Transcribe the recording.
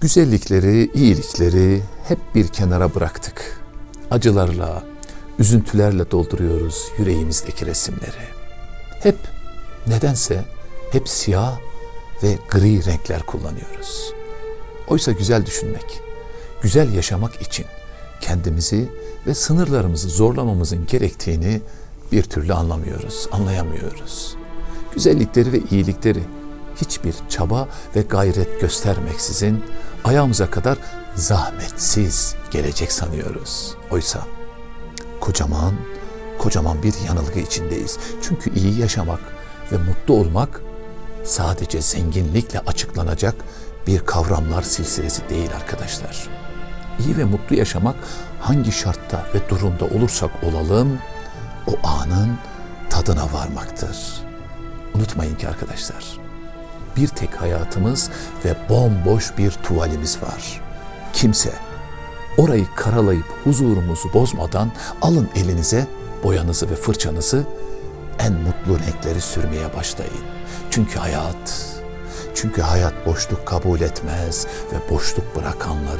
Güzellikleri, iyilikleri hep bir kenara bıraktık. Acılarla, üzüntülerle dolduruyoruz yüreğimizdeki resimleri. Hep nedense hep siyah ve gri renkler kullanıyoruz. Oysa güzel düşünmek, güzel yaşamak için kendimizi ve sınırlarımızı zorlamamızın gerektiğini bir türlü anlamıyoruz, anlayamıyoruz. Güzellikleri ve iyilikleri hiçbir çaba ve gayret göstermeksizin ayağımıza kadar zahmetsiz gelecek sanıyoruz. Oysa kocaman, kocaman bir yanılgı içindeyiz. Çünkü iyi yaşamak ve mutlu olmak sadece zenginlikle açıklanacak bir kavramlar silsilesi değil arkadaşlar. İyi ve mutlu yaşamak hangi şartta ve durumda olursak olalım o anın tadına varmaktır. Unutmayın ki arkadaşlar bir tek hayatımız ve bomboş bir tuvalimiz var. Kimse orayı karalayıp huzurumuzu bozmadan alın elinize boyanızı ve fırçanızı en mutlu renkleri sürmeye başlayın. Çünkü hayat, çünkü hayat boşluk kabul etmez ve boşluk bırakanları.